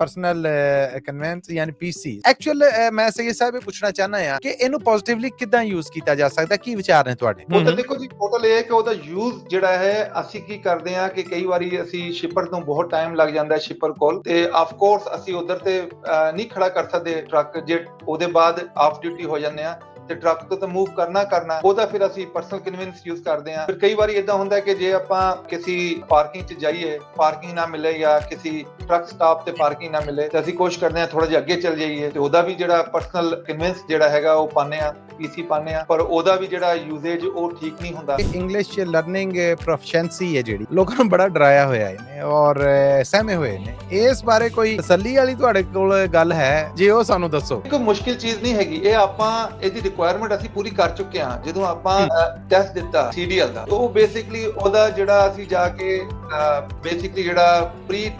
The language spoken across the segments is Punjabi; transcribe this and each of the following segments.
ਪਰਸਨਲ ਕਨਵੈਂਸ ਯਾਨੀ ਪੀਸੀ ਐਕਚੁਅਲ ਮੈਂ ਸਹੀ ਸਾਹਿਬ ਇਹ ਪੁੱਛਣਾ ਚਾਹਨਾ ਆ ਕਿ ਇਹਨੂੰ ਪੋਜ਼ਿਟਿਵਲੀ ਕਿੱਦਾਂ ਯੂਜ਼ ਕੀਤਾ ਜਾ ਸਕਦਾ? ਕੀ ਵਿਚਾਰ ਨੇ ਤੁਹਾਡੇ? ਉਹ ਤਾਂ ਦੇਖੋ ਜੀ ਟੋਟਲ ਇਹ ਹੈ ਕਿ ਉਹਦਾ ਯੂਜ਼ ਜਿਹੜਾ ਹੈ ਅਸੀਂ ਕੀ ਕਰਦੇ ਹਾਂ ਕਿ ਕਈ ਵਾਰੀ ਅਸੀਂ ਸ਼ਿਪਰ ਤੋਂ ਬਹੁਤ ਟਾਈਮ ਲੱਗ ਜਾਂਦਾ ਹੈ ਸ਼ਿਪਰ ਕੋਲ ਤੇ ਆਫ ਕੋਰਸ ਅਸੀਂ ਉਧਰ ਤੇ ਨਹੀਂ ਖੜਾ ਕਰ ਸਕਦੇ ਟਰੱਕ ਜੇ ਉਹਦੇ ਬਾਅਦ ਆਫ ਡਿਊਟੀ ਹੋ ਜਾਂਦੇ ਆ ਤੇ ਟਰੱਕ ਤੋਂ ਤਾਂ ਮੂਵ ਕਰਨਾ ਕਰਨਾ ਉਹਦਾ ਫਿਰ ਅਸੀਂ ਪਰਸਨਲ ਕਨਵੀਨਸ ਯੂਜ਼ ਕਰਦੇ ਹਾਂ। ਫਿਰ ਕਈ ਵਾਰੀ ਇਦਾਂ ਹੁੰਦਾ ਹੈ ਕਿ ਜੇ ਆਪਾਂ ਕਿਸੇ ਪਾਰਕਿੰਗ 'ਚ ਜਾਈਏ ਪਾਰਕਿੰਗ ਨਾ ਮਿਲੇ ਜਾਂ ਕਿਸੇ ਟਰੱਕ ਸਟਾਪ ਤੇ ਪਾਰਕਿੰਗ ਨਾ ਮਿਲੇ ਤੇ ਅਸੀਂ ਕੋਸ਼ਿਸ਼ ਕਰਦੇ ਹਾਂ ਥੋੜਾ ਜਿਹਾ ਅੱਗੇ ਚੱਲ ਜਾਈਏ ਤੇ ਉਹਦਾ ਵੀ ਜਿਹੜਾ ਪਰਸਨਲ ਕਨਵੀਨਸ ਜਿਹੜਾ ਹੈਗਾ ਉਹ ਪਾਣੇ ਆ ਪੀਸੀ ਪਾਣੇ ਆ ਪਰ ਉਹਦਾ ਵੀ ਜਿਹੜਾ ਯੂਜ਼ੇਜ ਉਹ ਠੀਕ ਨਹੀਂ ਹੁੰਦਾ। ਇੰਗਲਿਸ਼ ਚ ਲਰਨਿੰਗ ਪ੍ਰੋਫੀਸ਼ੀਐਂਸੀ ਹੈ ਜਿਹੜੀ। ਲੋਕਾਂ ਨੂੰ ਬੜਾ ਡਰਾਇਆ ਹੋਇਆ ਇਹਨੇ ਔਰ ਅਹ, ਸਹਿਮੇ ਹੋਏ ਨੇ। ਇਸ ਬਾਰੇ ਕੋਈ ਤਸੱਲੀ ਵਾਲੀ ਤੁਹਾਡੇ ਕੋਲ ਗੱਲ ਹੈ? ਜੇ ਉਹ ਸਾਨੂੰ ਦੱਸੋ। ਕੋਈ ਮੁਸ਼ਕਿਲ ਚੀਜ਼ ਨਹੀਂ ਹੈਗੀ। ਇਹ ਆਪਾਂ ਇਹਦੀ ਰਿਕੁਆਇਰਮੈਂਟ ਅਸੀਂ ਪੂਰੀ ਕਰ ਚੁੱਕੇ ਹਾਂ। ਜਦੋਂ ਆਪਾਂ ਟੈਸਟ ਦਿੱਤਾ ਸੀਡੀਐਲ ਦਾ ਉਹ ਬੇਸਿਕਲੀ ਉਹਦਾ ਜਿਹੜਾ ਅਸੀਂ ਜਾ ਕੇ ਬੇਸਿਕਲੀ ਜਿਹੜਾ ਪ੍ਰੀ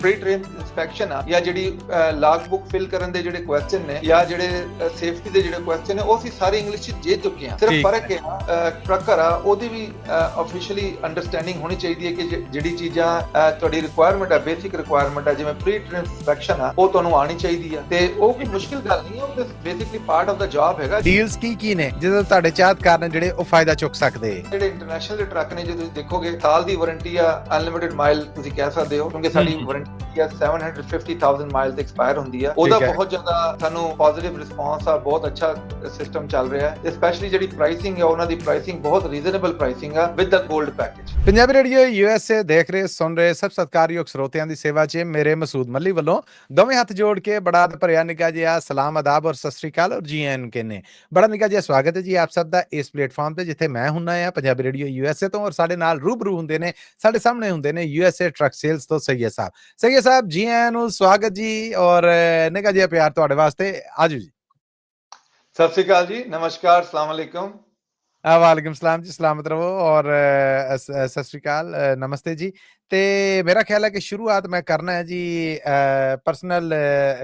ਪ੍ਰੀ ਟ੍ਰੇਨ ਇਨਸਪੈਕਸ਼ਨ ਆ ਜਾਂ ਜਿਹੜੀ ਲਾਗ ਬੁੱਕ ਫਿਲ ਕਰਨ ਦੇ ਜਿਹੜੇ ਕੁਐਸਚਨ ਨੇ ਜਾਂ ਜਿਹੜੇ ਸੇਫਟੀ ਦੇ ਜਿਹੜੇ ਕੁਐਸਚਨ ਨੇ ਉਹ ਅਸੀਂ ਸਾਰੇ ਇੰਗਲਿਸ਼ ਚ ਦੇ ਚੁੱਕੇ ਹਾਂ। ਸਿਰਫ। ਫ਼ਰਕ ਇਹ ਆ ਟਰੱਕਰ ਆ ਉਹਦੀ ਵੀ ਆਫੀਸ਼ੀਅਲੀ ਅੰਡਰਸਟੈਂਡਿੰਗ ਹੋਣੀ ਚਾਹੀਦੀ ਹੈ ਕਿ ਜਿ- ਜਿਹੜੀ ਚੀਜ਼ਾਂ ਤੁਹਾਡੀ ਰਿਕੁਆਇਰਮੈਂਟ ਆ ਬੇਸਿਕ ਰਿਕੁਆਇਰਮੈਂਟ ਆ ਜਿਵੇਂ ਪ੍ਰੀ ਟ੍ਰੇਨ ਇਨਸਪੈਕਸ਼ਨ ਆ ਉਹ ਤੁਹਾਨੂੰ ਆਣੀ ਚਾਹੀਦੀ ਆ। ਤੇ ਉਹ ਕੋਈ ਮੁਸ਼ਕਿਲ ਗੱਲ ਨਹੀਂ ਹੈ ਉਹ basically part of the job ਹੈਗਾ। ਡੀਲਸ ਕੀ ਕੀ ਨੇ ਜਿਹਦੇ ਤੁਹਾਡੇ ਚਾਹਤਕਾਰ ਨੇ ਜਿਹੜੇ ਉਹ ਫਾਇਦਾ ਚੁੱਕ ਸਕਦੇ? ਜਿਹੜੇ ਇੰਟਰਨੈਸ਼ਨਲ ਦੇ ਟਰੱਕ ਨੇ ਜੇ ਤੁਸੀਂ ਦੇਖੋਗੇ ਸਾਲ ਦੀ ਵਾਰੰਟੀ ਆ ਅਨਲਿਮਿਟਿਡ ਮਾਈਲ ਤੁਸੀਂ ਕਹਿ ਸਕਦੇ ਹੋ ਕਿਉਂਕਿ ਸਾਡੀ। ਵਾਰੰਟੀ ਆ 750000 ਮਾਈਲ ਤੇ ਐਕਸਪਾਇਰ ਹੁੰਦੀ ਆ ਉਹਦਾ ਹੈ। ਬਹੁਤ ਜ਼ਿਆਦਾ ਸਾਨੂੰ ਪੋਜ਼ਿਟਿਵ ਰਿਸਪਾਂਸ ਆ ਬਹੁਤ ਅੱਛਾ ਸਿਸਟਮ ਚੱਲ ਰਿਹਾ ਹੈ ਸਪੈਸ਼ਲੀ ਜਿਹੜੀ ਪ੍ਰਾਈਸਿੰਗ ਹੈ ਉਹਨਾਂ ਦੀ ਪ੍ਰਾਈਸਿੰਗ ਬਹੁਤ ਰੀਜ਼ਨੇਬਲ ਪ੍ਰਾਈਸਿੰਗ ਆ ਵਿਦ ਦਾ 골ਡ ਪੈਕੇਜ ਪੰਜਾਬੀ ਰੇਡੀਓ ਯੂਐਸਏ ਦੇਖ ਰਹੇ ਸੁਣ ਰਹੇ ਸਭ ਸਤਿਕਾਰਯੋਗ ਸਰੋਤਿਆਂ ਦੀ ਸੇਵਾ 'ਚ ਮੇਰੇ ਮਸੂਦ ਮੱਲੀ ਵੱਲੋਂ ਦੋਵੇਂ ਹੱਥ ਜੋੜ ਕੇ ਬੜਾ ਭਰਿਆ ਨਿੱਘਾ ਜਿਹਾ ਸਲਾਮ ਅਦਾਬ ਔਰ ਸਤਿ ਸ੍ਰੀ ਅਕਾਲ ਔਰ ਜੀ ਆਇਆਂ ਨੂੰ ਕਹਿੰਨੇ ਬੜਾ ਨਿੱਘਾ ਜਿਹਾ ਸਵਾਗਤ ਹੈ ਜੀ ਆਪ ਸਭ ਦਾ ਇਸ ਪਲੇਟਫਾਰਮ ਤੇ ਜਿੱਥੇ ਮੈਂ ਹੁੰਨਾ ਆ ਪੰਜਾਬੀ ਰੇਡੀਓ ਯੂਐਸਏ ਤੋਂ ਔਰ ਸਾਡੇ ਨਾਲ ਰੂਬਰੂ ਹੁੰਦੇ ਨੇ ਸਾਡੇ ਸਾਹਮਣੇ ਹੁੰਦੇ ਨੇ ਯੂਐਸਏ ਟਰੱਕ ਸੇਲਸ ਤੋਂ ਸਈਦ ਸਾਹਿਬ ਸਈਦ ਸਾਹਿਬ ਜੀ ਆਇਆਂ ਨੂੰ ਸਵਾਗਤ ਜੀ ਔਰ ਨਿੱਘਾ ਜਿਹਾ ਪਿਆਰ ਤੁਹਾਡੇ ਵਾਸਤੇ ਆਜੋ ਜੀ ਸਤਿ ਸ਼੍ਰੀ ਅਕਾਲ ਜੀ ਨਮਸਕਾਰ ਅਸਲਾਮ ਅਲੈਕੁਮ ਆ ਵਾਲੇਕੁਮ ਸਲਾਮ ਜੀ ਸਲਾਮਤ ਰਹੋ ਔਰ ਸਤਿ ਸ਼੍ਰੀ ਅਕਾਲ ਨਮਸਤੇ ਜੀ ਤੇ ਮੇਰਾ ਖਿਆਲ ਹੈ ਕਿ ਸ਼ੁਰੂਆਤ ਮੈਂ ਕਰਨਾ ਹੈ ਜੀ ਪਰਸਨਲ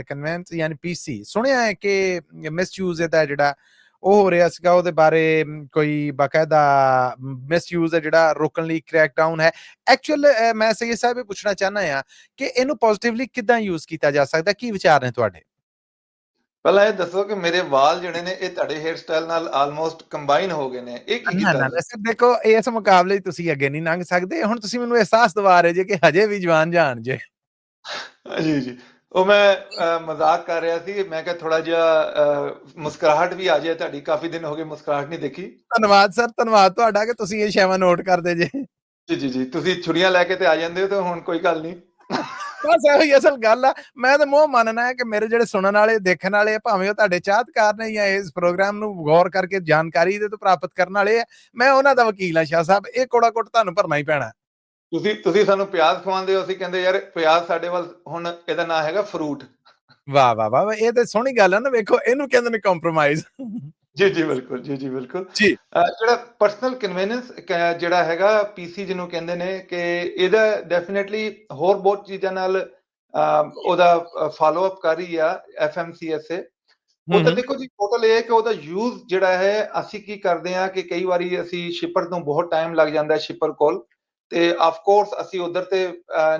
ਕਨਵੈਂਸ ਯਾਨੀ ਪੀਸੀ ਸੁਣਿਆ ਹੈ ਕਿ ਮਿਸਯੂਜ਼ ਇਹਦਾ ਜਿਹੜਾ ਉਹ ਹੋ ਰਿਹਾ ਸੀਗਾ ਉਹਦੇ ਬਾਰੇ ਕੋਈ ਬਾਕਾਇਦਾ ਮਿਸਯੂਜ਼ ਹੈ ਜਿਹੜਾ ਰੋਕਣ ਲਈ ਕ੍ਰੈਕ ਡਾਊਨ ਹੈ ਐਕਚੁਅਲ ਮੈਂ ਸਈਦ ਸਾਹਿਬ ਇਹ ਪੁੱਛਣਾ ਚਾਹਨਾ ਆ ਕਿ ਇਹਨੂੰ ਪੋਜ਼ਿਟਿਵਲੀ ਕਿੱਦਾਂ ਯੂਜ਼ ਕੀਤਾ ਜਾ ਸਕਦਾ ਕੀ ਵਿਚਾਰ ਨੇ ਤੁਹਾਡੇ? ਪਹਿਲਾਂ ਇਹ ਦੱਸੋ ਕਿ ਮੇਰੇ ਵਾਲ ਜਿਹੜੇ ਨੇ ਇਹ ਤੁਹਾਡੇ ਹੇਅਰ ਸਟਾਈਲ ਨਾਲ ਆਲਮੋਸਟ ਕੰਬਾਈਨ ਹੋ ਗਏ ਨੇ। ਇਹ ਕੀ ਨਾ ਨਾ ਨਾ, ਸਿਰ ਦੇਖੋ ਇਸ ਮੁਕਾਬਲੇ ਤੁਸੀਂ ਅੱਗੇ ਨਹੀਂ ਲੰਘ ਸਕਦੇ। ਹੁਣ ਤੁਸੀਂ ਮੈਨੂੰ ਅਹਿਸਾਸ ਦਿਵਾ ਰਹੇ ਜੇ ਕਿ ਹਜੇ ਵੀ ਜਵਾਨ ਜਾਣ ਜੇ। ਜੀ ਜੀ। ਉਹ ਮੈਂ ਮਜ਼ਾਕ ਕਰ ਰਿਹਾ ਸੀ। ਮੈਂ ਕਿਹਾ ਥੋੜਾ ਜਿਹਾ ਮੁਸਕਰਾਹਟ ਵੀ ਆ ਜਾਏ ਤੁਹਾਡੀ। ਕਾਫੀ ਦਿਨ ਹੋ ਗਏ ਮੁਸਕਰਾਹਟ ਨਹੀਂ ਦੇਖੀ। ਧੰਨਵਾਦ ਸਰ ਧੰਨਵਾਦ ਤੁਹਾਡਾ ਕਿ ਤੁਸੀਂ ਇਹ ਸ਼ੈਵਾਂ ਨੋਟ ਕਰਦੇ ਜੇ। ਜੀ ਜੀ ਜੀ। ਤੁਸੀਂ ਛੁਰੀਆਂ ਲੈ ਕੇ ਤੇ ਆ ਜਾਂਦੇ ਹੋ ਤੇ ਹੁਣ ਕੋਈ ਗੱਲ ਨਹੀਂ। ਬਸ ਇਹੋ ਹੀ ਅਸਲ ਗੱਲ ਆ। ਮੈਂ ਤਾਂ ਮੋਹ ਮੰਨਣਾ ਹੈ ਕਿ ਮੇਰੇ ਜਿਹੜੇ ਸੁਣਨ ਵਾਲੇ ਦੇਖਣ ਵਾਲੇ ਭਾਵੇਂ ਉਹ ਤੁਹਾਡੇ ਚਾਹਤਕਾਰ ਨੇ ਜਾਂ ਇਸ ਪ੍ਰੋਗਰਾਮ ਨੂੰ ਗੌਰ ਕਰਕੇ ਜਾਣਕਾਰੀ ਦੇ ਤੋਂ ਪ੍ਰਾਪਤ ਕਰਨ ਵਾਲੇ ਆ ਮੈਂ ਉਹਨਾਂ ਦਾ ਵਕੀਲ ਆ ਸ਼ਾਹ ਸਾਹਿਬ। ਇਹ ਕੋੜਾ ਕੋਟ ਤੁਹਾਨੂੰ ਭਰਨਾ ਹੀ ਪੈਣਾ। ਤੁਸੀਂ ਤੁਸੀਂ ਸਾਨੂੰ ਪਿਆਜ਼ ਖਵਾਉਂਦੇ ਹੋ ਅਸੀਂ ਕਹਿੰਦੇ ਯਾਰ ਪਿਆਜ਼ ਸਾਡੇ ਵੱਲ ਹੁਣ ਇਹਦਾ ਨਾਂ ਹੈਗਾ ਫਰੂਟ ਵਾਹ ਵਾਹ ਵਾਹ ਇਹ ਤੇ ਸੋਹਣੀ ਗੱਲ ਆ ਨਾ ਵੇਖੋ ਇਹਨੂੰ ਕਹਿੰਦੇ ਨੇ ਕੰਪਰੋਮਾਈਜ਼ ਜੀ ਜੀ ਬਿਲਕੁਲ ਜੀ ਜੀ ਬਿਲਕੁਲ। ਜੀ। ਜਿਹੜਾ ਪਰਸਨਲ ਕਨਵੀਨੈਂਸ ਜਿਹੜਾ ਹੈਗਾ ਪੀਸੀ ਜਿਹਨੂੰ ਕਹਿੰਦੇ ਨੇ ਕਿ ਇਹਦਾ ਡੈਫੀਨਿਟਲੀ ਹੋਰ ਬਹੁਤ ਚੀਜ਼ਾਂ ਨਾਲ ਉਹਦਾ ਫਾਲੋ ਅਪ ਕਰ ਰਹੀ ਆ ਐਫਐਮਸੀਐਸਏ ਉਹ ਤਾਂ ਦੇਖੋ ਜੀ ਟੋਟਲ ਇਹ ਹੈ ਕਿ ਉਹਦਾ ਯੂਜ਼ ਜਿਹੜਾ ਹੈ ਅਸੀਂ ਕੀ ਕਰਦੇ ਆ ਕਿ ਕਈ ਵਾਰੀ ਅਸੀਂ ਸ਼ਿਪਰ ਤੋਂ ਬਹੁਤ ਟਾਈਮ ਲੱਗ ਜਾਂਦਾ ਹੈ ਸ਼ਿਪਰ ਕੋਲ। ਤੇ ਆਫ ਕੋਰਸ ਅਸੀਂ ਉਧਰ ਤੇ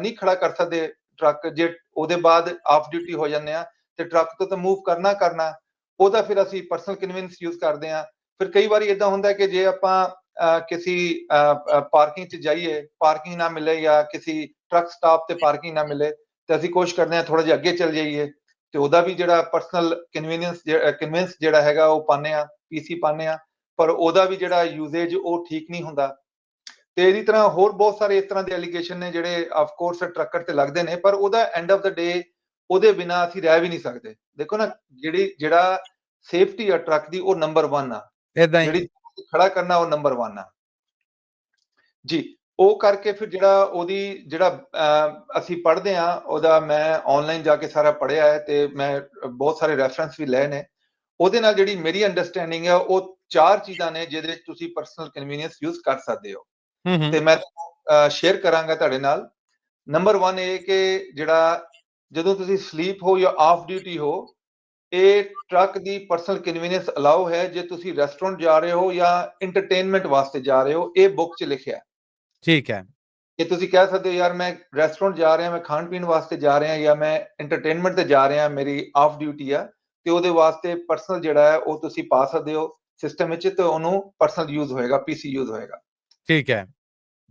ਨਹੀਂ ਖੜਾ ਕਰ ਸਕਦੇ ਟਰੱਕ ਜੇ ਉਹਦੇ ਬਾਅਦ ਆਫ ਡਿਊਟੀ ਹੋ ਜਾਂਦੇ ਆ ਤੇ ਟਰੱਕ ਤੋਂ ਤਾਂ ਮੂਵ ਕਰਨਾ ਕਰਨਾ, ਉਹਦਾ ਫਿਰ ਅਸੀਂ ਪਰਸਨਲ ਕਨਵੀਨਸ ਯੂਜ਼ ਕਰਦੇ ਆ ਫਿਰ ਕਈ ਵਾਰੀ ਇਦਾਂ ਹੁੰਦਾ ਕਿ ਜੇ ਆਪਾਂ ਕਿਸੇ ਪਾਰਕਿੰਗ 'ਚ ਜਾਈਏ ਪਾਰਕਿੰਗ ਨਾ ਮਿਲੇ ਜਾਂ ਕਿਸੇ ਟਰੱਕ ਸਟਾਪ ਤੇ ਪਾਰਕਿੰਗ ਨਾ ਮਿਲੇ, ਤੇ ਅਸੀਂ ਕੋਸ਼ਿਸ਼ ਕਰਦੇ ਆ ਥੋੜਾ ਜਿਹਾ ਅੱਗੇ ਚੱਲ ਜਾਈਏ, ਤੇ ਉਹਦਾ ਵੀ ਜਿਹੜਾ ਪਰਸਨਲ ਕਨਵੀਨੀਅੰਸ ਕਨਵਿੰਸ ਜਿਹੜਾ ਹੈਗਾ ਉਹ ਪਾਣੇ ਆ ਪੀਸੀ ਪਾਣੇ ਆ ਪਰ ਉਹਦਾ ਵੀ ਜਿਹੜਾ ਯੂਜ਼ੇਜ ਉਹ ਠੀਕ ਨਹੀਂ ਹੁੰਦਾ। ਤੇ ਇਹਦੀ ਤਰ੍ਹਾਂ ਹੋਰ ਬਹੁਤ ਸਾਰੇ ਇਸ ਤਰ੍ਹਾਂ ਦੇ ਐਲੀਗੇਸ਼ਨ ਨੇ ਜਿਹੜੇ ਆਫ ਕੋਰਸ ਟਰੱਕਰ ਤੇ ਲੱਗਦੇ ਨੇ ਪਰ ਉਹਦਾ ਐਂਡ ਆਫ ਦਾ ਡੇ ਉਹਦੇ ਬਿਨਾ ਅਸੀਂ ਰਹਿ ਵੀ ਨਹੀਂ ਸਕਦੇ। ਦੇਖੋ ਨਾ ਜਿਹੜੀ ਜਿਹੜਾ ਸੇਫਟੀ ਆ ਟਰੱਕ ਦੀ ਉਹ ਨੰਬਰ 1 ਆ। ਇਦਾਂ ਹੀ। ਜਿਹੜੀ ਖੜਾ ਕਰਨਾ ਉਹ ਨੰਬਰ 1 ਆ। ਜੀ ਉਹ ਕਰਕੇ ਫਿਰ ਜਿਹੜਾ ਉਹਦੀ ਜਿਹੜਾ ਅਸੀਂ ਪੜ੍ਹਦੇ ਆ ਉਹਦਾ ਮੈਂ ਆਨਲਾਈਨ ਜਾ ਕੇ ਸਾਰਾ ਪੜ੍ਹਿਆ ਹੈ ਤੇ ਮੈਂ ਬਹੁਤ ਸਾਰੇ ਰੈਫਰੈਂਸ ਵੀ ਲਏ ਨੇ। ਉਹਦੇ ਨਾਲ ਜਿਹੜੀ ਮੇਰੀ ਅੰਡਰਸਟੈਂਡਿੰਗ ਹੈ ਉਹ ਚਾਰ ਚੀਜ਼ਾਂ ਨੇ ਜਿਹਦੇ ਵਿੱਚ ਤੁਸੀਂ ਪਰਸਨਲ ਕਨਵੀਨੀਅੰਸ ਯੂਜ਼ ਕਰ ਸਕਦੇ ਹੂੰ। ਤੇ ਮੈਂ ਸ਼ੇਅਰ ਕਰਾਂਗਾ ਤੁਹਾਡੇ ਨਾਲ। ਨੰਬਰ 1 ਇਹ ਕਿ ਜਿਹੜਾ ਜਦੋਂ ਤੁਸੀਂ ਸਲੀਪ ਹੋ ਜਾਂ ਆਫ ਡਿਊਟੀ ਹੋ ਇਹ ਟਰੱਕ ਦੀ ਪਰਸਨਲ ਕਨਵੀਨੀਅੰਸ ਅਲਾਉ ਹੈ ਜੇ ਤੁਸੀਂ ਰੈਸਟੋਰੈਂਟ ਜਾ ਰਹੇ ਹੋ ਜਾਂ ਐਂਟਰਟੇਨਮੈਂਟ ਵਾਸਤੇ ਜਾ ਰਹੇ ਹੋ ਇਹ ਬੁੱਕ 'ਚ ਲਿਖਿਆ। ਠੀਕ ਹੈ। ਕਿ ਤੁਸੀਂ ਕਹਿ ਸਕਦੇ ਹੋ ਯਾਰ ਮੈਂ ਰੈਸਟੋਰੈਂਟ ਜਾ ਰਿਹਾ ਮੈਂ ਖਾਣ ਪੀਣ ਵਾਸਤੇ ਜਾ ਰਿਹਾ ਜਾਂ ਮੈਂ ਐਂਟਰਟੇਨਮੈਂਟ ਤੇ ਜਾ ਰਿਹਾ ਮੇਰੀ ਆਫ ਡਿਊਟੀ ਆ ਤੇ ਉਹਦੇ ਵਾਸਤੇ ਪਰਸਨਲ ਜਿਹੜਾ ਹੈ ਉਹ ਤੁਸੀਂ ਪਾ ਸਕਦੇ ਹੋ ਸਿਸਟਮ ਵਿੱਚ ਤੇ ਉਹਨੂੰ ਪਰਸਨਲ ਯੂਜ਼ ਹੋਏਗਾ ਪੀਸੀ ਯੂਜ਼ ਹੋਏਗਾ। ਠੀਕ ਹੈ।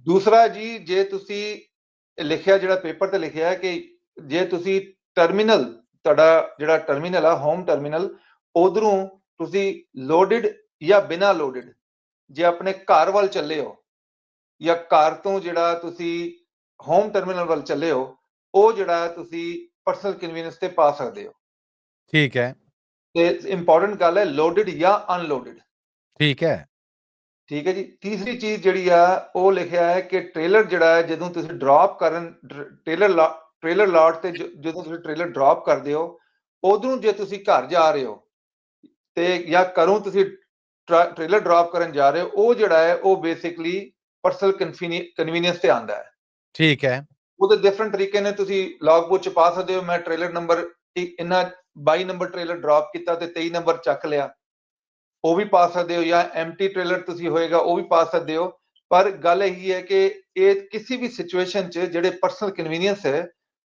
ਦੂਸਰਾ ਜੀ ਜੇ ਤੁਸੀਂ ਲਿਖਿਆ ਜਿਹੜਾ ਪੇਪਰ ਤੇ ਲਿਖਿਆ ਹੈ ਕਿ ਜੇ ਤੁਸੀਂ ਟਰਮੀਨਲ ਤੁਹਾਡਾ ਜਿਹੜਾ ਟਰਮੀਨਲ ਆ ਹੋਮ ਟਰਮੀਨਲ ਉਧਰੋਂ ਤੁਸੀਂ ਲੋਡਡ ਜਾਂ ਬਿਨਾ ਲੋਡਡ ਜੇ ਆਪਣੇ ਘਰ ਵੱਲ ਚੱਲੇ ਹੋ ਜਾਂ ਘਰ ਤੋਂ ਜਿਹੜਾ ਤੁਸੀਂ ਹੋਮ ਟਰਮੀਨਲ ਵੱਲ ਚੱਲੇ ਹੋ ਉਹ ਜਿਹੜਾ ਤੁਸੀਂ ਪਰਸਨਲ ਕਨਵੀਨੀਅੰਸ ਤੇ ਪਾ ਸਕਦੇ ਹੋ। ਠੀਕ ਹੈ। ਤੇ ਇੰਪੋਰਟੈਂਟ ਗੱਲ ਹੈ ਲੋਡਡ ਜਾਂ ਅਨਲੋਡਡ। ਠੀਕ ਹੈ। ਠੀਕ ਹੈ ਜੀ ਤੀਸਰੀ ਚੀਜ਼ ਜਿਹੜੀ ਆ ਉਹ ਲਿਖਿਆ ਹੈ ਕਿ ਟ੍ਰੇਲਰ ਜਿਹੜਾ ਹੈ ਜਦੋਂ ਤੁਸੀਂ ਡ੍ਰੌਪ ਕਰਨ ਟ੍ਰੇਲਰ ਟ੍ਰੇਲਰ ਲਾਟ ਤੇ ਜਦੋਂ ਤੁਸੀਂ ਟ੍ਰੇਲਰ ਡ੍ਰੌਪ ਕਰਦੇ ਹੋ ਉਦੋਂ ਜੇ ਤੁਸੀਂ ਘਰ ਜਾ ਰਹੇ ਹੋ ਤੇ ਜਾਂ ਘਰੋਂ ਤੁਸੀਂ ਟ੍ਰੇਲਰ ਡ੍ਰੌਪ ਕਰਨ ਜਾ ਰਹੇ ਹੋ ਉਹ ਜਿਹੜਾ ਹੈ ਉਹ ਬੇਸਿਕਲੀ ਪਰਸਨਲ ਕਨਵੀਨੀਅੰਸ ਤੇ ਆਂਦਾ ਹੈ। ਠੀਕ ਹੈ। ਉਹਦੇ ਡਿਫਰੈਂਟ ਤਰੀਕੇ ਨੇ ਤੁਸੀਂ ਲੌਗ ਬੁੱਕ ਚ ਪਾ ਸਕਦੇ ਹੋ ਮੈਂ ਟ੍ਰੇਲਰ ਨੰਬਰ ਇੰਨਾ 22 ਨੰਬਰ ਟ੍ਰੇਲਰ ਡ੍ਰੌਪ ਕੀਤਾ ਤੇ 23 ਨੰਬਰ ਚੱਕ ਲਿਆ। ਉਹ ਵੀ ਪਾ ਸਕਦੇ ਹੋ ਜਾਂ ਐਮਟੀ ਟ੍ਰੇਲਰ ਤੁਸੀਂ ਹੋਏਗਾ ਉਹ ਵੀ ਪਾ ਸਕਦੇ ਹੋ। ਪਰ ਗੱਲ ਇਹੀ ਹੈ ਕਿ ਇਹ ਕਿਸੇ ਵੀ ਸਿਚੁਏਸ਼ਨ 'ਚ ਜਿਹੜੇ ਪਰਸਨਲ ਕਨਵੀਨੀਅੰਸ ਹੈ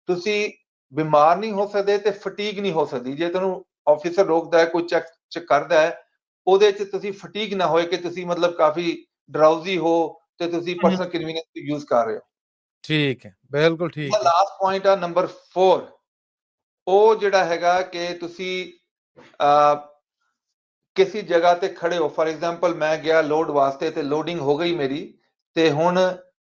ਤੁਸੀਂ ਬਿਮਾਰ ਨਹੀਂ ਹੋ ਸਕਦੇ ਤੇ ਫਟੀਗ ਨਹੀਂ ਹੋ ਸਕਦੀ। ਜੇ ਤੁਹਾਨੂੰ ਆਫੀਸਰ ਰੋਕਦਾ ਹੈ ਕੋਈ ਚੈੱਕ ਚ ਕਰਦਾ ਹੈ ਉਹਦੇ 'ਚ ਤੁਸੀਂ ਫਟੀਗ ਨਾ ਹੋਏ ਕਿ ਤੁਸੀਂ ਮਤਲਬ ਕਾਫੀ ਡਰਾਊਜ਼ੀ ਹੋ ਤੇ ਤੁਸੀਂ ਪਰਸਨਲ ਕਨਵੀਨੀਅੰਸ ਯੂਜ਼ ਕਰ ਰਹੇ ਹੋ। ਠੀਕ ਹੈ ਬਿਲਕੁਲ ਠੀਕ ਹੈ। ਲਾਸਟ ਪੁਆਇੰਟ ਆ ਨੰਬਰ 4 ਉਹ ਜਿਹੜਾ ਹੈਗਾ ਕਿ ਤੁਸੀਂ ਕਿਸੇ ਜਗ੍ਹਾ ਤੇ ਖੜੇ ਹੋ। ਫਾਰ ਐਗਜ਼ਾਮਪਲ ਮੈਂ ਗਿਆ ਲੋਡ ਵਾਸਤੇ ਤੇ ਲੋਡਿੰਗ ਹੋ ਗਈ ਮੇਰੀ ਤੇ ਹੁਣ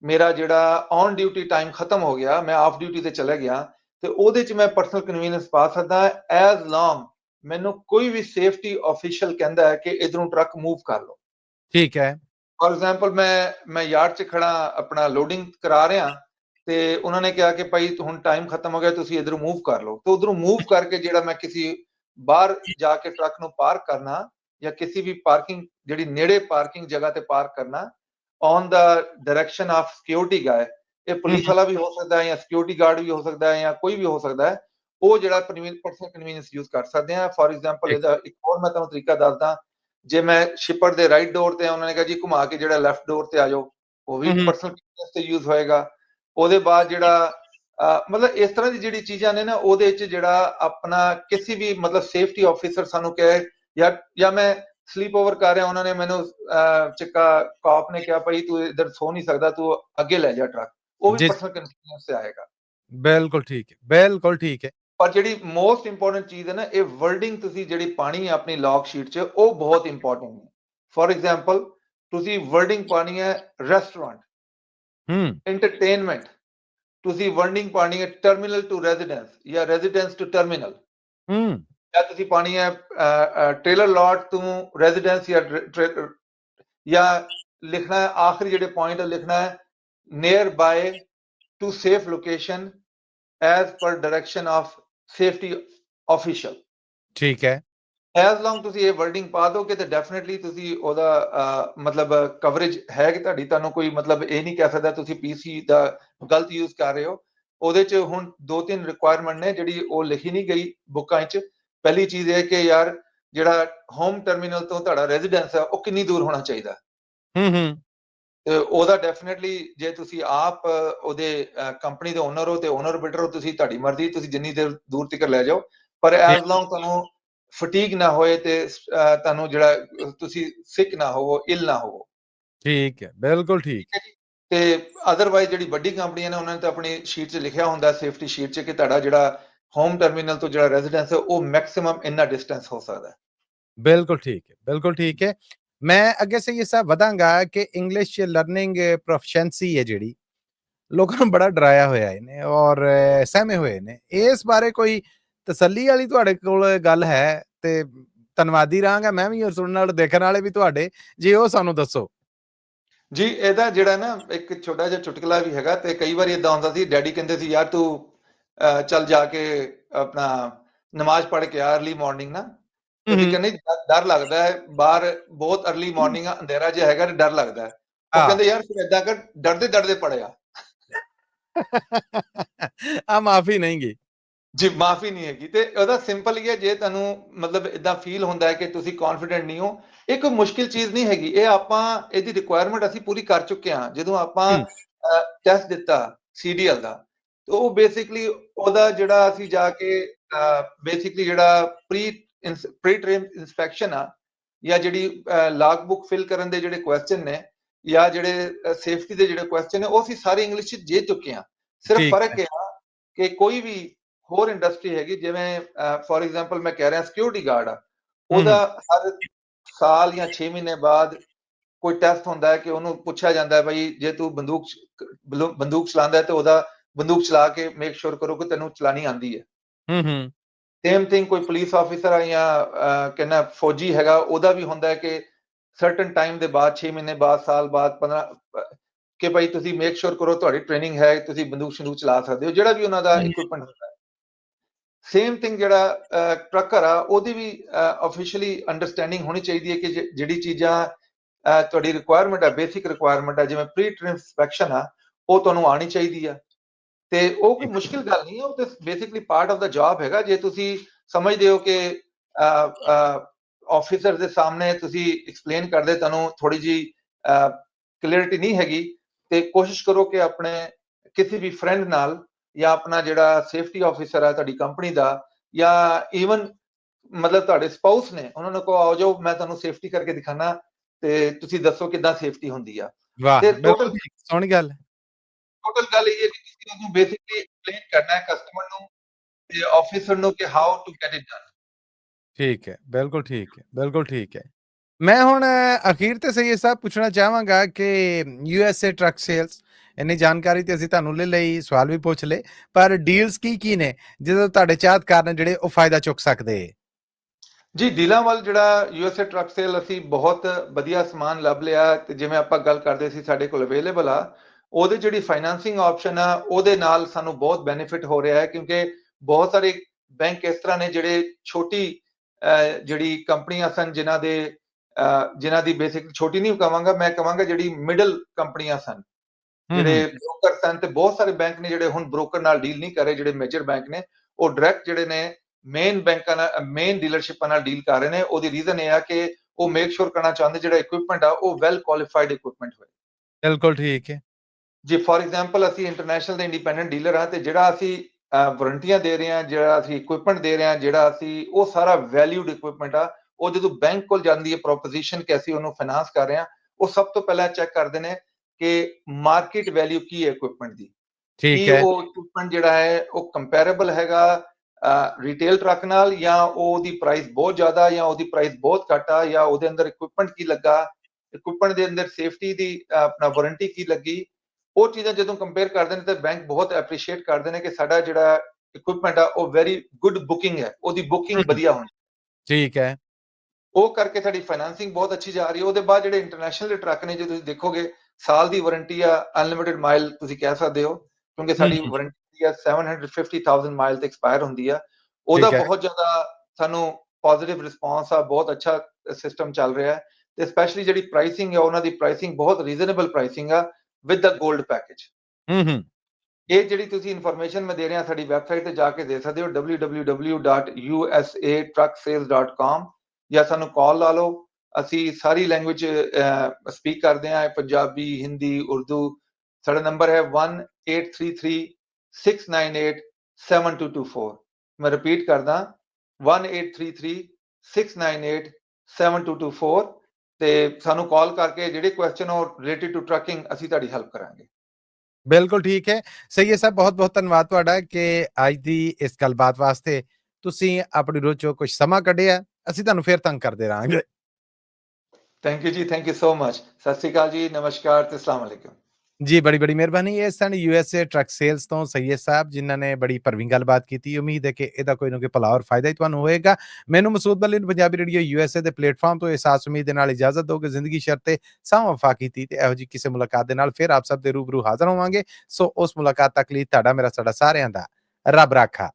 ਮੇਰਾ ਜਿਹੜਾ ਔਨ ਡਿਊਟੀ ਟਾਈਮ ਖਤਮ ਹੋ ਗਿਆ ਮੈਂ ਆਫ ਡਿਊਟੀ ਤੇ ਚਲਾ ਗਿਆ ਤੇ ਉਹਦੇ ਚ ਮੈਂ ਪਰਸਨਲ ਕਨਵੀਨੀਅੰਸ ਪਾ ਸਕਦਾ ਐਜ਼ ਲੌਂਗ ਮੈਨੂੰ ਕੋਈ ਵੀ ਸੇਫਟੀ ਆਫੀਸ਼ੀਅਲ ਕਹਿੰਦਾ ਹੈ ਕਿ ਇਧਰੋਂ ਟਰੱਕ ਮੂਵ ਕਰ ਲਓ। ਠੀਕ ਹੈ। ਫਾਰ ਐਗਜ਼ਾਮਪਲ ਮੈਂ ਮੈਂ ਯਾਰਡ 'ਚ ਖੜਾ ਆਪਣਾ ਲੋਡਿੰਗ ਕਰਾ ਰਿਹਾ ਤੇ ਉਹਨਾਂ ਨੇ ਕਿਹਾ ਕਿ ਭਾਈ ਹੁਣ ਟਾਈਮ ਖਤਮ ਹੋ ਗਿਆ ਤੁਸੀਂ ਇਧਰੋਂ ਮੂਵ ਕਰ ਲਓ। ਤੇ ਉਧਰੋਂ ਮੂਵ ਕਰਕੇ ਜਿਹੜਾ ਮੈਂ ਕਿਸੇ ਬਾਹਰ ਜਾ ਕੇ ਟਰੱਕ ਨੂੰ ਪਾਰਕ ਕਰਨਾ ਜਾਂ ਕਿਸੇ ਵੀ ਪਾਰਕਿੰਗ ਜਿਹੜੀ ਨੇੜੇ ਪਾਰਕਿੰਗ ਜਗ੍ਹਾ ਤੇ ਪਾਰਕ ਕਰਨਾ on the direction of security guy ਇਹ ਪੁਲਿਸ। ਵਾਲਾ ਵੀ ਹੋ ਸਕਦਾ ਹੈ ਜਾਂ ਸਿਕਿਉਰਿਟੀ ਗਾਰਡ ਵੀ ਹੋ ਸਕਦਾ ਹੈ ਜਾਂ ਕੋਈ ਵੀ ਹੋ ਸਕਦਾ ਹੈ ਉਹ ਜਿਹੜਾ ਪਰਸਨਲ ਕਨਵੀਨੀਅੰਸ ਯੂਜ਼ ਕਰ ਸਕਦੇ ਆ ਫਾਰ ਐਗਜ਼ਾਮਪਲ। ਇਹਦਾ ਇੱਕ ਹੋਰ ਮੈਂ ਤੁਹਾਨੂੰ ਤਰੀਕਾ ਦੱਸਦਾ ਜੇ ਮੈਂ ਸ਼ਿਪਰ ਦੇ ਰਾਈਟ ਡੋਰ ਤੇ ਆ, ਉਹਨਾਂ ਨੇ ਕਿਹਾ ਜੀ ਘੁਮਾ ਕੇ ਜਿਹੜਾ ਲੈਫਟ ਡੋਰ ਤੇ ਆ ਜਾਓ ਉਹ ਵੀ। ਪਰਸਨਲ ਕਨਵੀਨੀਅੰਸ ਤੇ ਯੂਜ਼ ਹੋਏਗਾ ਉਹਦੇ ਬਾਅਦ ਜਿਹੜਾ ਮਤਲਬ ਇਸ ਤਰ੍ਹਾਂ ਦੀ ਜਿਹੜੀ ਚੀਜ਼ਾਂ ਨੇ ਨਾ ਉਹਦੇ ਵਿੱਚ ਜਿਹੜਾ ਆਪਣਾ ਕਿਸੇ ਵੀ ਮਤਲਬ ਸੇਫਟੀ ਆਫੀਸਰ ਸਾਨੂੰ ਕਹੇ ਜਾਂ ਜਾਂ ਮੈਂ ਸਲੀਪ ਓਵਰ ਕਰ ਰਿਹਾ ਉਹਨਾਂ ਨੇ ਮੈਨੂੰ ਚੱਕਾ ਕਾਪ ਨੇ ਕਿਹਾ ਭਾਈ ਤੂੰ ਇਧਰ ਸੋ ਨਹੀਂ ਸਕਦਾ ਤੂੰ ਅੱਗੇ ਲੈ ਜਾ ਟਰੱਕ। ਉਹ ਵੀ। ਪਰਸਨਲ ਕਨਵੀਨੀਅੰਸ ਤੇ ਆਏਗਾ। ਬਿਲਕੁਲ ਠੀਕ ਹੈ ਬਿਲਕੁਲ ਠੀਕ ਹੈ। ਪਰ ਜਿਹੜੀ ਮੋਸਟ ਇੰਪੋਰਟੈਂਟ ਚੀਜ਼ ਹੈ ਨਾ ਇਹ ਵਰਡਿੰਗ ਤੁਸੀਂ ਜਿਹੜੀ ਪਾਣੀ ਹੈ ਆਪਣੀ ਲੌਗ ਸ਼ੀਟ 'ਚ ਉਹ ਬਹੁਤ ਇੰਪੋਰਟੈਂਟ ਹੈ। ਫੋਰ ਐਗਜ਼ਾਮਪਲ ਤੁਸੀਂ ਵਰਡਿੰਗ ਪਾਣੀ ਹੈ ਰੈਸਟੋਰੈਂਟ ਹੂੰ। entertainment ਤੁਸੀਂ ਵਰਡਿੰਗ ਪਾਣੀ ਹੈ ਟਰਮੀਨਲ ਟੂ ਰੈਜ਼ੀਡੈਂਸ ਜਾਂ ਰੈਜ਼ੀਡੈਂਸ ਟੂ ਟਰਮੀਨਲ ਹੂੰ। ਜਾਂ ਤੁਸੀਂ ਪਾਣੀ ਹੈ ਟ੍ਰੇਲਰ ਲਾਟ ਤੋਂ ਰੈਜ਼ੀਡੈਂਸ ਜਾਂ ਜਾਂ ਲਿਖਣਾ ਹੈ ਆਖਰੀ ਜਿਹੜੇ ਪੁਆਇੰਟ ਲਿਖਣਾ ਹੈ nearby to safe location as per direction of safety official ਠੀਕ ਹੈ। ਐਜ਼ ਲੌਂਗ ਤੁਸੀਂ ਇਹ ਵਰਡਿੰਗ ਪਾ ਦੋਗੇ ਤੇ ਡੈਫੀਨਿਟਲੀ ਤੁਸੀਂ ਉਹਦਾ ਮਤਲਬ ਕਵਰੇਜ ਹੈ ਕਿ ਤੁਹਾਡੀ। ਤੁਹਾਨੂੰ ਕੋਈ ਮਤਲਬ ਇਹ ਨਹੀਂ ਕਹਿ ਸਕਦਾ ਤੁਸੀਂ ਪੀਸੀ ਦਾ ਗਲਤ ਯੂਜ਼ ਕਰ ਰਹੇ ਹੋ। ਉਹਦੇ ਚ ਹੁਣ ਦੋ ਤਿੰਨ ਰਿਕੁਆਇਰਮੈਂਟ ਨੇ ਜਿਹੜੀ ਉਹ ਲਿਖੀ ਨਹੀਂ ਗਈ ਬੁੱਕਾਂ 'ਚ। ਪਹਿਲੀ ਚੀਜ਼ ਇਹ ਕਿ ਯਾਰ ਜਿਹੜਾ ਹੋਮ ਟਰਮੀਨਲ ਤੋਂ ਤੁਹਾਡਾ ਰੈਜ਼ੀਡੈਂਸ ਹੈ ਉਹ ਕਿੰਨੀ ਦੂਰ ਹੋਣਾ ਚਾਹੀਦਾ? ਹੂੰ ਹੂੰ। ਉਹਦਾ ਡੈਫੀਨਿਟਲੀ ਜੇ ਤੁਸੀਂ ਆਪ ਉਹਦੇ ਕੰਪਨੀ ਦੇ ਓਨਰ ਹੋ ਤੇ ਓਨਰ ਬਿਲਡਰ ਹੋ ਤੁਸੀਂ ਤੁਹਾਡੀ ਮਰਜ਼ੀ ਤੁਸੀਂ ਜਿੰਨੀ ਦੇਰ ਦੂਰ ਤੱਕ ਲੈ ਜਾਓ। ਪਰ ਐਜ਼ ਲੌਂਗ ਤੁਹਾਨੂੰ ਫਟੀਗ ਨਾ ਹੋਏ ਤੇ ਤੁਹਾਨੂੰ ਜਿਹੜਾ ਤੁਸੀਂ ਸਿਕ ਨਾ ਹੋਵੋ ਇਲ ਨਾ ਹੋਵੋ। ਠੀਕ ਹੈ ਬਿਲਕੁਲ ਠੀਕ। ਤੇ ਅਦਰਵਾਈਜ਼ ਜਿਹੜੀ ਵੱਡੀ ਕੰਪਨੀਆਂ ਨੇ ਉਹਨਾਂ ਨੇ ਤਾਂ ਆਪਣੀ ਸ਼ੀਟ 'ਚ ਲਿਖਿਆ ਹੁੰਦਾ ਸੇਫਟੀ ਸ਼ੀਟ 'ਚ ਕਿ ਤੁਹਾਡਾ ਜਿਹੜਾ ਹੋਮ ਟਰਮੀਨਲ ਤੋਂ ਜਿਹੜਾ ਰੈਜ਼ੀਡੈਂਸ ਹੈ ਉਹ ਮੈਕਸਿਮਮ ਇੰਨਾ ਡਿਸਟੈਂਸ ਹੋ ਸਕਦਾ ਹੈ। ਬਿਲਕੁਲ ਠੀਕ ਹੈ ਬਿਲਕੁਲ ਠੀਕ ਹੈ। ਮੈਂ ਅੱਗੇ ਸੇ ਇਹ ਵਧਾਂਗਾ ਕਿ ਇੰਗਲਿਸ਼ ਲਰਨਿੰਗ ਪ੍ਰੋਫੀਸ਼ੀਐਂਸੀ ਹੈ ਜਿਹੜੀ ਲੋਕਾਂ ਨੂੰ ਬੜਾ ਡਰਾਇਆ ਹੋਇਆ ਇਹਨੇ ਔਰ ਸਹਿਮੇ ਹੋਏ ਨੇ। ਇਸ ਬਾਰੇ ਕੋਈ ਤਸੱਲੀ ਵਾਲੀ ਤੁਹਾਡੇ ਕੋਲ ਗੱਲ ਹੈ ਤੇ ਧੰਨਵਾਦੀ ਰਹਾਂਗਾ ਮੈਂ ਵੀ ਔਰ ਸੁਣਨ ਵਾਲੇ ਦੇਖਣ ਵਾਲੇ ਵੀ ਤੁਹਾਡੇ ਜੇ ਉਹ ਸਾਨੂੰ ਦੱਸੋ। ਜੀ ਇਹਦਾ ਜਿਹੜਾ ਨਾ ਇੱਕ ਛੋਟਾ ਜਿਹਾ ਚੁਟਕਲਾ ਵੀ ਹੈਗਾ ਤੇ ਕਈ ਵਾਰੀ ਇਦਾਂ ਹੁੰਦਾ ਸੀ ਡੈਡੀ ਕਹਿੰਦੇ ਸੀ ਯਾਰ ਤੂੰ ਚੱਲ ਜਾ ਕੇ ਆਪਣਾ ਨਮਾਜ਼ ਪੜ੍ਹ ਕੇ ਆ ਅਰਲੀ ਮਾਰਨਿੰਗ ਨਾ। ਅਸੀਂ ਕਹਿੰਦੇ ਡਰ- ਲੱਗਦਾ ਹੈ। ਬਾਹਰ ਬਹੁਤ ਅਰਲੀ ਮਾਰਨਿੰਗ ਆ ਅੰਧੇਰਾ ਜਿਹਾ ਹੈਗਾ ਤੇ ਡਰ ਲੱਗਦਾ ਹੈ। ਉਹ। ਕਹਿੰਦੇ ਯਾਰ ਫਿਰ ਏਦਾਂ ਕਰ ਡਰਦੇ ਡਰਦੇ ਪੜਿਆ ਆ। ਮਾਫੀ ਨਹੀਂ ਗੀ। ਜੀ ਮਾਫੀ ਨਹੀਂ ਹੈਗੀ। ਤੇ ਉਹਦਾ ਸਿੰਪਲ ਹੀ ਹੈ ਜੇ ਤੁਹਾਨੂੰ ਮਤਲਬ ਇਦਾਂ ਫੀਲ ਹੁੰਦਾ ਹੈ ਕਿ ਤੁਸੀਂ ਕੌਨਫੀਡੈਂਟ ਨਹੀਂ ਹੋ ਇਹ ਕੋਈ ਮੁਸ਼ਕਿਲ ਚੀਜ਼ ਨਹੀਂ ਹੈਗੀ। ਇਹ ਆਪਾਂ ਇਹਦੀ ਰਿਕੁਆਇਰਮੈਂਟ ਅਸੀਂ ਪੂਰੀ ਕਰ ਚੁੱਕੇ ਹਾਂ। ਜਦੋਂ ਆਪਾਂ। ਟੈਸਟ ਦਿੱਤਾ ਸੀਡੀਐਲ ਦਾ ਤੇ ਉਹ ਬੇਸਿਕਲੀ ਉਹਦਾ ਜਿਹੜਾ ਅਸੀਂ ਜਾ ਕੇ ਬੇਸਿਕਲੀ ਜਿਹੜਾ ਪ੍ਰੀ ਪ੍ਰੀ ਟ੍ਰੇਨ ਇਨਸਪੈਕਸ਼ਨ ਆ ਜਾਂ ਜਿਹੜੀ ਲਾਗ ਬੁੱਕ ਫਿਲ ਕਰਨ ਦੇ ਜਿਹੜੇ ਕੁਐਸਚਨ ਨੇ ਜਾਂ ਜਿਹੜੇ ਸੇਫਟੀ ਦੇ ਜਿਹੜੇ ਕੁਐਸਚਨ ਨੇ ਉਹ ਅਸੀਂ ਸਾਰੇ ਇੰਗਲਿਸ਼ ਚ ਦੇ ਚੁੱਕੇ ਆ। ਸਿਰਫ ਫ਼ਰਕ ਇਹ ਆ ਕਿ ਕੋਈ ਵੀ ਹੋਰ ਇੰਡਸਟਰੀ ਹੈਗੀ ਜਿਵੇਂ ਫੋਰ ਐਗਜ਼ਾਮਪਲ ਮੈਂ ਕਹਿ ਰਿਹਾ ਸਿਕਿਉਰਿਟੀ ਗਾਰਡ ਆ ਉਹਦਾ ਹਰ ਸਾਲ ਜਾਂ 6 ਮਹੀਨੇ ਬਾਅਦ ਕੋਈ ਟੈਸਟ ਹੁੰਦਾ ਹੈ ਕਿ ਉਹਨੂੰ ਪੁੱਛਿਆ ਜਾਂਦਾ ਹੈ ਬਈ ਜੇ ਤੂੰ ਬੰਦੂਕ ਬੰਦੂਕ ਚਲਾਉਂਦਾ ਹੈ ਤੇ ਉਹਦਾ ਬੰਦੂਕ ਚਲਾ ਕੇ ਮੇਕ ਸ਼ੋਰ ਕਰੋ ਕਿ ਤੈਨੂੰ ਚਲਾਣੀ ਆਂਦੀ ਹੈ। ਹੂੰ ਹੂੰ। ਸੇਮ ਥਿੰਗ ਕੋਈ ਪੁਲਿਸ ਆਫੀਸਰ ਆ ਜਾਂ ਕਹਿੰਦਾ ਫੌਜੀ ਹੈਗਾ ਉਹਦਾ ਵੀ ਹੁੰਦਾ ਹੈ ਕਿ ਸਰਟਨ ਟਾਈਮ ਦੇ ਬਾਅਦ 6 ਮਹੀਨੇ ਬਾਅਦ ਸਾਲ ਬਾਅਦ 15 ਅਹ, ਕਿ ਭਾਈ ਤੁਸੀਂ ਮੇਕ ਸ਼ੋਰ ਕਰੋ ਤੁਹਾਡੀ ਟ੍ਰੇਨਿੰਗ ਹੈ ਤੁਸੀਂ ਬੰਦੂਕ ਸ਼ੰਦੂਕ ਚਲਾ ਸਕਦੇ ਹੋ ਜਿਹੜਾ ਵੀ ਉਹਨਾਂ ਦਾ। ਇਕਵਿਪਮੈਂਟ ਹੁੰਦਾ ਹੈ। ਸੇਮ ਥਿੰਗ ਜਿਹੜਾ ਟਰੱਕਰ ਆ ਉਹਦੀ ਵੀ ਆਫੀਸ਼ੀਅਲੀ ਅੰਡਰਸਟੈਂਡਿੰਗ ਹੋਣੀ ਚਾਹੀਦੀ ਹੈ ਕਿ ਜਿਹੜੀ ਚੀਜ਼ਾਂ ਤੁਹਾਡੀ ਰਿਕੁਆਇਰਮੈਂਟ ਹੈ ਬੇਸਿਕ ਰਿਕੁਆਇਰਮੈਂਟ ਹੈ ਜਿਵੇਂ ਪ੍ਰੀ ਇਨਸਪੈਕਸ਼ਨ ਆ ਉਹ ਤੁਹਾਨੂੰ ਆਣੀ ਚਾਹੀਦੀ ਆ। ਤੇ ਉਹ ਕੋਈ ਮੁਸ਼ਕਿਲ ਗੱਲ ਨਹੀਂ ਹੈ ਉਹ ਤੇ basically part of the job ਹੈਗਾ ਜੇ ਤੁਸੀਂ ਸਮਝਦੇ ਹੋ ਕਿ ਆਫੀਸਰ ਦੇ ਸਾਹਮਣੇ ਤੁਸੀਂ ਐਕਸਪਲੇਨ ਕਰਦੇ ਤੁਹਾਨੂੰ ਥੋੜੀ ਜੀ ਕਲੀਅਰਿਟੀ ਨਹੀਂ ਹੈਗੀ ਤੇ ਕੋਸ਼ਿਸ਼ ਕਰੋ ਕਿ ਆਪਣੇ ਕਿਸੇ ਵੀ ਫਰੈਂਡ ਨਾਲ ਜਾਂ ਆਪਣਾ ਜਿਹੜਾ ਸੇਫਟੀ ਆਫੀਸਰ ਹੈ ਤੁਹਾਡੀ ਕੰਪਨੀ ਦਾ ਜਾਂ ਈਵਨ ਮਤਲਬ ਤੁਹਾਡੇ ਸਪਾਊਸ ਨੇ ਉਹਨਾਂ ਨੂੰ ਕਹੋ ਆਓ ਜਾਓ ਮੈਂ ਤੁਹਾਨੂੰ ਸੇਫਟੀ ਕਰਕੇ ਦਿਖਾਣਾ ਤੇ ਤੁਸੀਂ ਦੱਸੋ ਕਿੱਦਾਂ ਸੇਫਟੀ ਹੁੰਦੀ ਆ ਵਾਹ ਬਿਲਕੁਲ ਸੋਹਣੀ ਗੱਲ ਹੈ। ਟੋਟਲ ਗੱਲ ਇਹ ਹੈ ਕਿ ਤੁਸੀਂ ਉਹਨੂੰ ਬੇਸਿਕਲੀ ਐਕਸਪਲੇਨ ਕਰਨਾ ਹੈ ਕਸਟਮਰ ਨੂੰ ਤੇ ਆਫੀਸਰ ਨੂੰ ਕਿ how to get it done ਠੀਕ ਹੈ ਬਿਲਕੁਲ ਠੀਕ ਹੈ ਬਿਲਕੁਲ ਠੀਕ ਹੈ। ਮੈਂ ਹੁਣ ਅਖੀਰ ਤੇ ਸਹੀ ਸਾਹਿਬ ਪੁੱਛਣਾ ਚਾਹਾਂਗਾ ਕਿ U S A truck sales ਇੰਨੀ ਜਾਣਕਾਰੀ ਤੇ ਅਸੀਂ ਤੁਹਾਨੂੰ ਲੈ ਲਈ ਸਵਾਲ ਵੀ ਪੁੱਛ ਲਏ ਪਰ ਡੀਲਸ ਕੀ ਕੀ ਨੇ ਜਿਹਦੇ ਤੁਹਾਡੇ ਚਾਹਤਕਾਰ ਨੇ ਜਿਹੜੇ ਉਹ ਫਾਇਦਾ ਚੁੱਕ ਸਕਦੇ? ਜੀ ਡੀਲਾਂ ਵੱਲ ਜਿਹੜਾ ਯੂਐਸਏ ਟਰੱਕ ਸੇਲ ਅਸੀਂ ਬਹੁਤ ਵਧੀਆ ਸਮਾਨ ਲੱਭ ਲਿਆ ਤੇ ਜਿਵੇਂ ਆਪਾਂ ਗੱਲ ਕਰਦੇ ਸੀ ਸਾਡੇ ਕੋਲ ਅਵੇਲੇਬਲ ਆ ਉਹਦੇ ਜਿਹੜੀ ਫਾਈਨਾਂਸਿੰਗ ਆਪਸ਼ਨ ਆ ਉਹਦੇ ਨਾਲ ਸਾਨੂੰ ਬਹੁਤ ਬੈਨੀਫਿਟ ਹੋ ਰਿਹਾ ਹੈ ਕਿਉਂਕਿ ਬਹੁਤ ਸਾਰੇ ਬੈਂਕ ਇਸ ਤਰ੍ਹਾਂ ਨੇ ਜਿਹੜੇ ਛੋਟੀ ਜਿਹੜੀ ਕੰਪਨੀਆਂ ਸਨ ਜਿਨ੍ਹਾਂ ਦੇ ਜਿਨ੍ਹਾਂ ਦੀ ਬੇਸਿਕ ਛੋਟੀ ਨਹੀਂ ਕਹਾਂਗਾ ਮੈਂ ਕਹਾਂਗਾ ਜਿਹੜੀ ਮਿਡਲ ਕੰਪਨੀਆਂ ਸਨ। ਜਿਹੜੇ ਬ੍ਰੋਕਰ ਸਨ ਤੇ ਬਹੁਤ ਸਾਰੇ ਬੈਂਕ ਨੇ ਜਿਹੜੇ ਹੁਣ ਬ੍ਰੋਕਰ ਨਾਲ ਡੀਲ ਨਹੀਂ ਕਰ ਰਹੇ ਜਿਹੜੇ ਮੇਜਰ ਬੈਂਕ ਨੇ ਉਹ ਡਾਇਰੈਕਟ ਜਿਹੜੇ ਨੇ ਮੇਨ ਬੈਂਕਾਂ ਨਾਲ ਮੇਨ ਡੀਲਰਸ਼ਿਪਾਂ ਨਾਲ ਡੀਲ ਕਰ ਰਹੇ ਨੇ। ਉਹਦੀ ਰੀਜ਼ਨ ਇਹ ਆ ਕਿ ਉਹ ਮੇਕ ਸ਼ੋਰ ਕਰਨਾ ਚਾਹੁੰਦੇ ਜਿਹੜਾ ਇਕਵਿਪਮੈਂਟ ਆ ਉਹ ਵੈਲ ਕੁਆਲੀਫਾਈਡ ਇਕਵਿਪਮੈਂਟ ਹੋਵੇ ਬਿਲਕੁਲ ਠੀਕ ਹੈ। ਜੇ ਫੋਰ ਐਗਜ਼ਾਮਪਲ ਅਸੀਂ ਇੰਟਰਨੈਸ਼ਨਲ ਦੇ ਇੰਡੀਪੈਂਡੈਂਟ ਡੀਲਰ ਆ ਤੇ ਜਿਹੜਾ ਅਸੀਂ ਵਾਰੰਟੀਆਂ ਦੇ ਰਹੇ ਹਾਂ ਜਿਹੜਾ ਅਸੀਂ ਇਕਵਿਪਮੈਂਟ ਦੇ ਰਹੇ ਹਾਂ ਜਿਹੜਾ ਅਸੀਂ ਉਹ ਸਾਰਾ ਵੈਲਿਊਡ ਇਕਵਿਪਮੈਂਟ ਆ ਉਹ ਜਦੋਂ ਬੈਂਕ ਕੋਲ ਜਾਂਦੀ ਹੈ ਪ੍ਰੋਪੋਜੀਸ਼ਨ ਕਿ ਅਸੀਂ ਉਹਨੂੰ ਫਾਈਨਾਂਸ ਕਰ ਰਹੇ ਹਾਂ ਉਹ ਸਭ ਤੋਂ ਪਹਿਲਾਂ ਚੈੱਕ ਕਰਦੇ ਨੇ ਕਿ ਮਾਰਕੀਟ ਵੈਲਿਊ ਕੀ ਹੈ ਇਕਵਿਪਮੈਂਟ ਦੀ। ਠੀਕ ਹੈ। ਉਹ ਇਕਵਿਪਮੈਂਟ ਜਿਹੜਾ ਹੈ ਉਹ ਕੰਪੈਰੀਬਲ ਹੈਗਾ ਰਿਟੇਲ ਟਰੱਕ ਨਾਲ ਜਾਂ ਉਹਦੀ ਪ੍ਰਾਈਸ ਬਹੁਤ ਜ਼ਿਆਦਾ ਜਾਂ ਉਹਦੀ ਪ੍ਰਾਈਸ ਬਹੁਤ ਘੱਟ ਆ ਜਾਂ ਉਹਦੇ ਅੰਦਰ ਇਕਵਿਪਮੈਂਟ ਕੀ ਲੱਗਾ ਇਕਵਿਪਮੈਂਟ ਦੇ ਅੰਦਰ ਸੇਫਟੀ ਦੀ ਆਪਣਾ ਵਾਰੰਟੀ ਕੀ ਲੱਗੀ ਉਹ ਚੀਜ਼ਾਂ ਜਦੋਂ ਕੰਪੇਅਰ ਕਰਦੇ ਨੇ ਤਾਂ ਬੈਂਕ ਬਹੁਤ ਐਪਰੀਸ਼ੀਏਟ ਕਰਦੇ ਨੇ ਕਿ ਸਾਡਾ ਜਿਹੜਾ ਇਕਵਿਪਮੈਂਟ ਆ ਉਹ ਵੈਰੀ ਗੁੱਡ ਬੁਕਿੰਗ ਹੈ। ਉਹਦੀ ਬੁਕਿੰਗ। ਵਧੀਆ ਹੋਣੀ। ਠੀਕ ਹੈ। ਉਹ ਕਰਕੇ ਸਾਡੀ ਫਾਈਨਾਂਸਿੰਗ ਬਹੁਤ ਅੱਛੀ ਜਾ ਰਹੀ ਹੈ। ਉਹਦੇ ਬਾਅਦ ਜਿਹੜੇ ਇੰਟਰਨੈਸ਼ਨਲ ਟਰੱਕ ਨੇ ਜੇ ਤੁਸੀਂ ਦੇਖੋਗੇ ਸਾਲ ਦੀ ਵਾਰੰਟੀ ਆ ਅਨਲਿਮਿਟਿਡ ਮਾਈਲ ਤੁਸੀਂ ਕਹਿ ਸਕਦੇ ਹੋ ਕਿਉਂਕਿ ਸਾਡੀ। ਵਾਰੰਟੀ ਆ 750000 ਮਾਈਲ ਤੇ ਐਕਸਪਾਇਰ ਹੁੰਦੀ ਆ। ਉਹਦਾ। ਬਹੁਤ ਜ਼ਿਆਦਾ ਸਾਨੂੰ ਪੋਜ਼ਿਟਿਵ ਰਿਸਪਾਂਸ ਆ ਬਹੁਤ ਅੱਛਾ ਸਿਸਟਮ ਚੱਲ ਰਿਹਾ ਹੈ। ਤੇ ਸਪੈਸ਼ਲੀ ਜਿਹੜੀ ਪ੍ਰਾਈਸਿੰਗ ਹੈ ਉਹਨਾਂ ਦੀ ਪ੍ਰਾਈਸਿੰਗ ਬਹੁਤ ਰੀਜ਼ਨੇਬਲ ਪ੍ਰਾਈਸਿੰਗ ਆ। ਵਿਦ ਦਾ 골ਡ ਪੈਕੇਜ ਹੂੰ ਹੂੰ ਇਹ ਜਿਹੜੀ ਤੁਸੀਂ ਇਨਫੋਰਮੇਸ਼ਨ ਮੈਂ ਦੇ ਰਿਹਾ ਸਾਡੀ ਵੈਬਸਾਈਟ ਤੇ ਜਾ ਕੇ ਦੇ ਸਕਦੇ ਹੋ www.usatrucksales.com ਜਾਂ ਸਾਨੂੰ ਕਾਲ ਲਾ ਲਓ। ਅਸੀਂ ਸਾਰੀ ਲੈਂਗੁਏਜ ਸਪੀਕ ਕਰਦੇ ਹਾਂ ਪੰਜਾਬੀ ਹਿੰਦੀ ਉਰਦੂ। ਸਾਡਾ ਨੰਬਰ ਹੈ 1833-698-7224 ਮੈਂ ਰਿਪੀਟ ਕਰਦਾ 1833-698-7224 ਤੇ ਸਾਨੂੰ ਕਾਲ ਕਰਕੇ ਜਿਹੜੇ ਕੁਐਸਚਨ ਹੋ ਰਿਲੇਟਡ ਟੂ ਟਰੱਕਿੰਗ ਅਸੀਂ ਤੁਹਾਡੀ ਹੈਲਪ ਕਰਾਂਗੇ। ਬਿਲਕੁਲ ਠੀਕ ਹੈ। ਸਹੀ ਹੈ ਸਾਹਿਬ ਬਹੁਤ ਬਹੁਤ ਧੰਨਵਾਦ ਤੁਹਾਡਾ ਕਿ ਅੱਜ ਦੀ ਇਸ ਗੱਲਬਾਤ ਵਾਸਤੇ ਤੁਸੀਂ ਆਪਣੀ ਰੋਜ਼ ਚੋਂ ਕੁਝ ਸਮਾਂ ਕੱਢਿਆ। ਅਸੀਂ ਤੁਹਾਨੂੰ ਫੇਰ ਤੰਗ ਕਰਦੇ ਰਹਾਂਗੇ। ਥੈਂਕ ਯੂ ਜੀ ਥੈਂਕ ਯੂ ਸੋ ਮਚ ਸਤਿ ਸ਼੍ਰੀ ਅਕਾਲ ਜੀ ਨਮਸਕਾਰ ਤੇ ਅਸਲਾਮ ਅਲੈਕੁਮ। ਜੀ ਬੜੀ ਬੜੀ ਮਿਹਰਬਾਨੀ ਇਹ ਸਨ ਯੂਐਸਏ ਟਰੱਕ ਸੇਲਸ ਤੋਂ ਸਈਦ ਸਾਹਿਬ ਜਿਨ੍ਹਾਂ ਨੇ ਬੜੀ ਭਰਵੀਂ ਗੱਲਬਾਤ ਕੀਤੀ ਉਮੀਦ ਹੈ ਕਿ ਇਹਦਾ ਕੋਈ ਨਾ ਕੋਈ ਭਲਾ ਔਰ ਫਾਇਦਾ ਹੀ ਤੁਹਾਨੂੰ ਹੋਏਗਾ ਮੈਨੂੰ ਮਸੂਦ ਬਲੀ ਪੰਜਾਬੀ ਰੇਡੀਓ ਯੂਐਸਏ ਦੇ ਪਲੇਟਫਾਰਮ ਤੋਂ ਅਹਿਸਾਸ ਉਮੀਦ ਦੇ ਨਾਲ ਇਜਾਜ਼ਤ ਦਿਓ ਕਿ ਜ਼ਿੰਦਗੀ ਸ਼ਰਤੇ ਸਾਂ ਵਫਾ ਕੀਤੀ ਤੇ ਇਹੋ ਜੀ ਕਿਸੇ ਮੁਲਾਕਾਤ ਦੇ ਨਾਲ ਫਿਰ ਆਪ ਸਭ ਦੇ ਰੂਬਰੂ ਹਾਜ਼ਰ ਹੋਵਾਂਗੇ ਸੋ ਉਸ ਮੁਲਾਕਾਤ ਤੱਕ ਲਈ ਤੁਹਾਡਾ ਮੇਰਾ ਸਾਡਾ ਸਾਰਿਆਂ ਦਾ ਰੱਬ ਰਾਖਾ